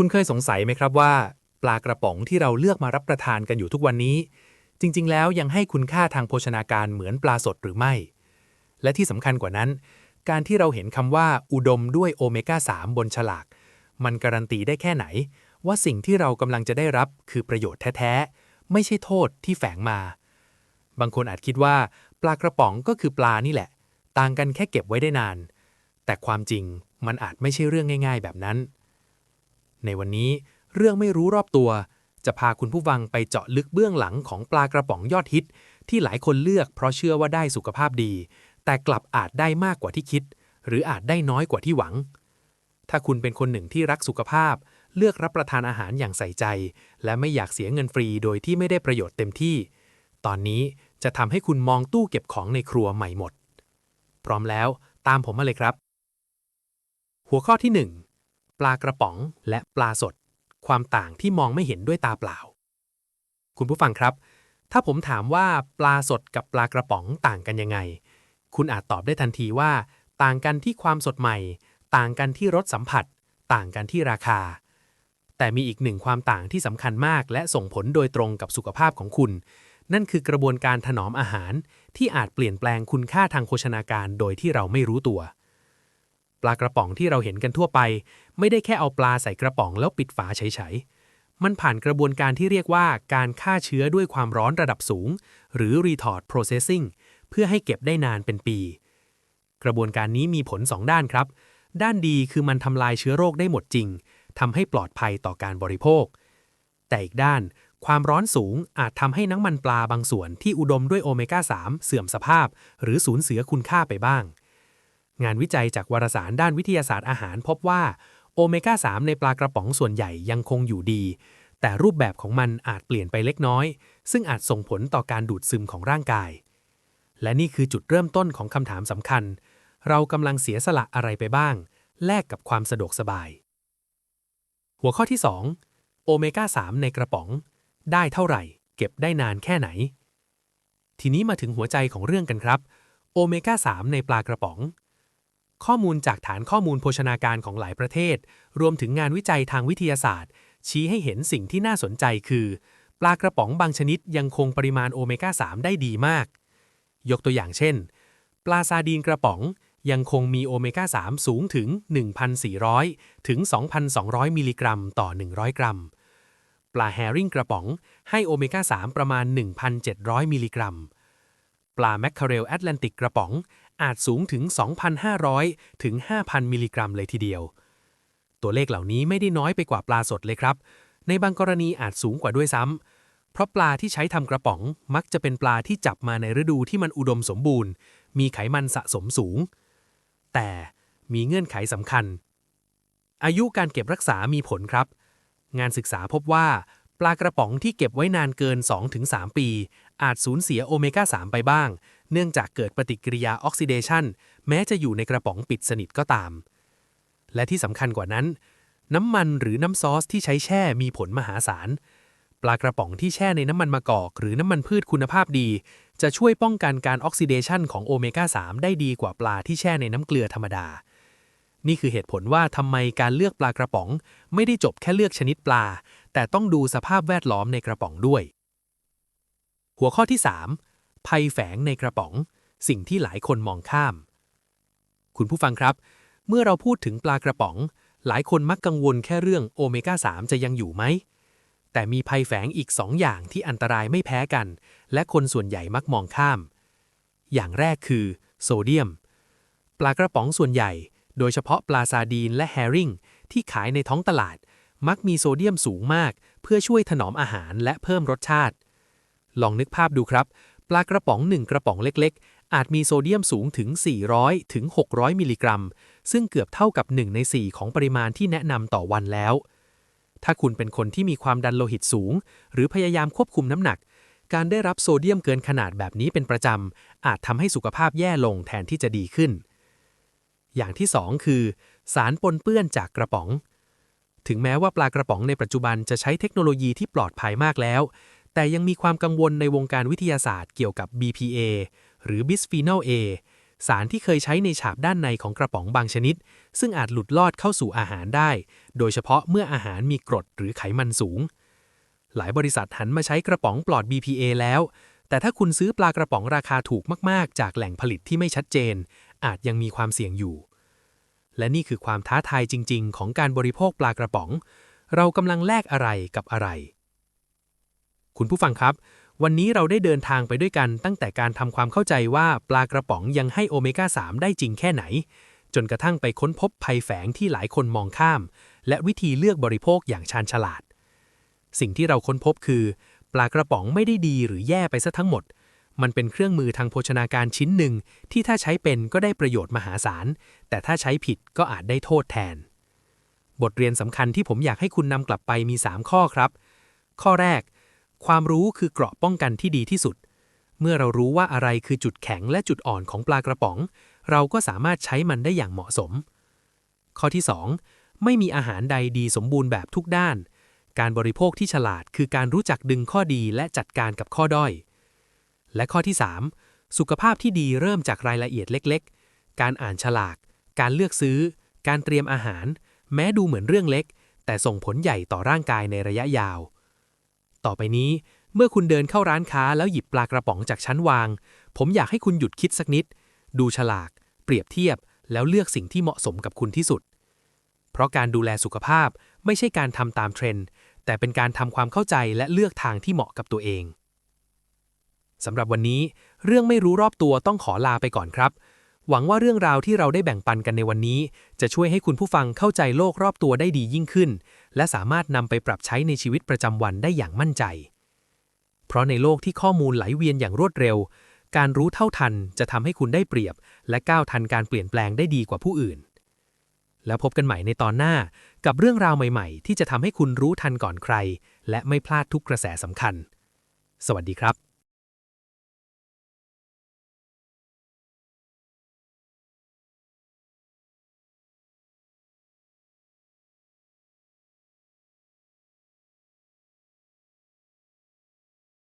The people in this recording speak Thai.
คุณเคยสงสัยไหมครับว่า ปลากระป๋องที่เราเลือกมารับประทานกันอยู่ทุกวันนี้ จริง ๆ แล้วยังให้คุณค่าทางโภชนาการเหมือนปลาสดหรือไม่ และที่สำคัญกว่านั้น การที่เราเห็นคำว่า อุดมด้วยโอเมก้า 3 บนฉลาก มันการันตีได้แค่ไหน ว่าสิ่งที่เรากำลังจะได้รับคือประโยชน์แท้ๆไม่ใช่โทษที่แฝงมา บางคนอาจคิดว่า ปลากระป๋องก็คือปลานี่แหละ ต่างกันแค่เก็บไว้ได้นาน แต่ความจริงมันอาจไม่ใช่เรื่องง่าย ๆ แบบนั้น ในวันนี้เรื่องไม่รู้รอบตัว จะพาคุณผู้ฟังไปเจาะลึกเบื้องหลังของปลากระป๋องยอดฮิต ที่หลายคนเลือกเพราะเชื่อว่าได้สุขภาพดี แต่กลับอาจได้มากกว่าที่คิด หรืออาจได้น้อยกว่าที่หวัง ถ้าคุณเป็นคนหนึ่งที่รักสุขภาพ เลือกรับประทานอาหารอย่างใส่ใจ และไม่อยากเสียเงินฟรีโดยที่ไม่ได้ประโยชน์เต็มที่ ตอนนี้จะทำให้คุณมองตู้เก็บของในครัวใหม่หมด พร้อมแล้วตามผมมาเลยครับ หัวข้อที่ 1 ปลากระป๋องและปลาสด ความต่างที่มองไม่เห็นด้วยตาเปล่า คุณผู้ฟังครับ ถ้าผมถามว่าปลาสดกับปลากระป๋องต่างกันยังไง คุณอาจตอบได้ทันทีว่า ต่างกันที่ความสดใหม่ ต่างกันที่รสสัมผัส ต่างกันที่ราคา แต่มีอีกหนึ่งความต่างที่สำคัญมาก และส่งผลโดยตรงกับสุขภาพของคุณ นั่นคือกระบวนการถนอมอาหารที่อาจเปลี่ยนแปลงคุณค่าทางโภชนาการโดยที่เราไม่รู้ตัว ปลากระป๋องที่เราเห็นกันทั่วไป ไม่ได้แค่เอาปลาใส่กระป๋องแล้วปิดฝาเฉยๆ มันผ่านกระบวนการที่เรียกว่าการฆ่าเชื้อด้วยความร้อนระดับสูง หรือ retort processing เพื่อให้เก็บได้นานเป็นปี กระบวนการนี้มีผล 2 ด้านครับ ด้านดีคือมันทำลายเชื้อโรคได้หมดจริงทำให้ปลอดภัยต่อการบริโภค แต่อีกด้าน ความร้อนสูงอาจทำให้น้ำมันปลาบางส่วนที่อุดมด้วยโอเมก้า 3 เสื่อมสภาพ หรือสูญเสียคุณค่าไปบ้าง งานวิจัยจากวารสารด้านวิทยาศาสตร์อาหารพบว่าโอเมก้า 3 ในปลากระป๋องส่วนใหญ่ยังคงอยู่ดี แต่รูปแบบของมันอาจเปลี่ยนไปเล็กน้อย ซึ่งอาจส่งผลต่อการดูดซึมของร่างกาย และนี่คือจุดเริ่มต้นของคำถามสำคัญ เรากำลังเสียสละอะไรไปบ้าง แลกกับความสะดวกสบาย หัวข้อที่ 2 โอเมก้า 3 ในกระป๋อง ได้เท่าไหร่ เก็บได้นานแค่ไหน ทีนี้มาถึงหัวใจของเรื่องกันครับ โอเมก้า 3 ในปลากระป๋อง ข้อมูลจากฐานข้อมูลโภชนาการของหลายประเทศ รวมถึงงานวิจัยทางวิทยาศาสตร์ ชี้ให้เห็นสิ่งที่น่าสนใจคือ ปลากระป๋องบางชนิดยังคงปริมาณโอเมก้า 3 ได้ดีมาก ยกตัวอย่างเช่น ปลาซาดีนกระป๋องยังคงมีโอเมก้า 3 สูงถึง 1,400 ถึง 2,200 มิลลิกรัมต่อ 100 กรัม ปลาแฮริงกระป๋องให้โอเมก้า 3 ประมาณ 1,700 มิลลิกรัม ปลาแมคคาเรลแอตแลนติกกระป๋อง อาจสูงถึง 2,500 ถึง 5,000 มิลลิกรัมเลยทีเดียว ตัวเลขเหล่านี้ไม่ได้น้อยไปกว่าปลาสดเลยครับ ในบางกรณีอาจสูงกว่าด้วยซ้ำ เพราะปลาที่ใช้ทำกระป๋องมักจะเป็นปลาที่จับมาในฤดูที่มันอุดมสมบูรณ์ มีไขมันสะสมสูง แต่มีเงื่อนไขสำคัญ อายุการเก็บรักษามีผลครับ งานศึกษาพบว่าปลากระป๋องที่เก็บไว้นานเกิน 2-3 ปี อาจสูญเสียโอเมก้า 3 ไปบ้าง เนื่องจากเกิดปฏิกิริยาออกซิเดชันแม้จะอยู่ในกระป๋องปิดสนิทก็ตาม และที่สำคัญกว่านั้น น้ำมันหรือน้ำซอสที่ใช้แช่มีผลมหาศาล ปลากระป๋องที่แช่ในน้ำมันมะกอกหรือน้ำมันพืชคุณภาพดี จะช่วยป้องกันการออกซิเดชันของโอเมก้า 3 ได้ดีกว่าปลาที่แช่ในน้ำเกลือธรรมดา นี่คือเหตุผลว่าทำไมการเลือกปลากระป๋อง ไม่ได้จบแค่เลือกชนิดปลา แต่ต้องดูสภาพแวดล้อมในกระป๋องด้วย หัวข้อที่ 3 ภัยแฝงในกระป๋อง สิ่งที่หลายคนมองข้าม คุณผู้ฟังครับ เมื่อเราพูดถึงปลากระป๋อง หลายคนมักกังวลแค่เรื่องโอเมก้า 3 จะยังอยู่ไหม แต่มีภัยแฝงอีก 2 อย่างที่อันตรายไม่แพ้กัน และคนส่วนใหญ่มักมองข้าม อย่างแรกคือ โซเดียม ปลากระป๋องส่วนใหญ่ โดยเฉพาะปลาซาดีนและแฮริงที่ขายในท้องตลาด มักมีโซเดียมสูงมาก เพื่อช่วยถนอมอาหารและเพิ่มรสชาติ ลองนึกภาพดูครับ ปลากระป๋องหนึ่งกระป๋องเล็กๆ อาจมีโซเดียมสูงถึง 400 ถึง 600 มิลลิกรัม ซึ่งเกือบเท่ากับ 1 ใน 4 ของปริมาณที่แนะนำต่อวันแล้ว ถ้าคุณเป็นคนที่มีความดันโลหิตสูง หรือพยายามควบคุมน้ำหนัก การได้รับโซเดียมเกินขนาดแบบนี้เป็นประจำ อาจทำให้สุขภาพแย่ลงแทนที่จะดีขึ้น อย่างที่ 2 คือ สารปนเปื้อนจากกระป๋องถึงแม้ว่าปลากระป๋องในปัจจุบันจะใช้เทคโนโลยีที่ปลอดภัยมากแล้ว แต่ยังมีความกังวลในวงการวิทยาศาสตร์เกี่ยวกับ BPA หรือบิสฟีนอล A สารที่เคยใช้ในฉาบด้านในของกระป๋องบางชนิด ซึ่งอาจหลุดลอดเข้าสู่อาหารได้ โดยเฉพาะเมื่ออาหารมีกรดหรือไขมันสูง หลายบริษัทหันมาใช้กระป๋องปลอด BPA แล้ว แต่ถ้าคุณซื้อปลากระป๋องราคาถูกมาก ๆ จากแหล่งผลิตที่ไม่ชัดเจน อาจยังมีความเสี่ยงอยู่ และนี่คือความท้าทายจริง ๆ ของการบริโภคปลากระป๋อง เรากำลังแลกอะไรกับอะไร คุณผู้ฟังครับ วันนี้เราได้เดินทางไปด้วยกันตั้งแต่การทำความเข้าใจว่าปลากระป๋องยังให้โอเมก้า 3 ได้จริงแค่ไหน จนกระทั่งไปค้นพบภัยแฝงที่หลายคนมองข้าม และวิธีเลือกบริโภคอย่างชาญฉลาด สิ่งที่เราค้นพบคือ ปลากระป๋องไม่ได้ดีหรือแย่ไปซะทั้งหมด มันเป็นเครื่องมือทางโภชนาการชิ้นหนึ่ง ที่ถ้าใช้เป็นก็ได้ประโยชน์มหาศาล แต่ถ้าใช้ผิดก็อาจได้โทษแทน บทเรียนสำคัญที่ผมอยากให้คุณนำกลับไปมี 3 ข้อครับ ข้อแรก ความรู้คือเกราะป้องกันที่ดีที่สุด เมื่อเรารู้ว่าอะไรคือจุดแข็งและจุดอ่อนของปลากระป๋อง เราก็สามารถใช้มันได้อย่างเหมาะสม ข้อที่ 2 ไม่มีอาหารใดดีสมบูรณ์แบบทุกด้าน การบริโภคที่ฉลาดคือการรู้จักดึงข้อดีและจัดการกับข้อด้อย และข้อที่ 3 สุขภาพที่ดีเริ่มจากรายละเอียดเล็ก ๆ การอ่านฉลาก การเลือกซื้อ การเตรียมอาหาร แม้ดูเหมือนเรื่องเล็ก แต่ส่งผลใหญ่ต่อร่างกายในระยะยาว ต่อไปนี้ เมื่อคุณเดินเข้าร้านค้าแล้วหยิบปลากระป๋องจากชั้นวาง ผมอยากให้คุณหยุดคิดสักนิด ดูฉลาก เปรียบเทียบ แล้วเลือกสิ่งที่เหมาะสมกับคุณที่สุด เพราะการดูแลสุขภาพไม่ใช่การทำตามเทรนด์ แต่เป็นการทำความเข้าใจและเลือกทางที่เหมาะกับตัวเองสำหรับวันนี้ เรื่องไม่รู้รอบตัวต้องขอลาไปก่อนครับ หวังว่าเรื่องราวที่เราได้แบ่งปันกันในวันนี้ จะช่วยให้คุณผู้ฟังเข้าใจโลกรอบตัวได้ดียิ่งขึ้น และสามารถนำไปปรับใช้ในชีวิตประจำวันได้อย่างมั่นใจ เพราะในโลกที่ข้อมูลไหลเวียนอย่างรวดเร็ว การรู้เท่าทันจะทำให้คุณได้เปรียบ และก้าวทันการเปลี่ยนแปลงได้ดีกว่าผู้อื่น แล้วพบกันใหม่ในตอนหน้ากับเรื่องราวใหม่ ๆ ที่จะทำให้คุณรู้ทันก่อนใคร และไม่พลาดทุกกระแสสำคัญ สวัสดีครับ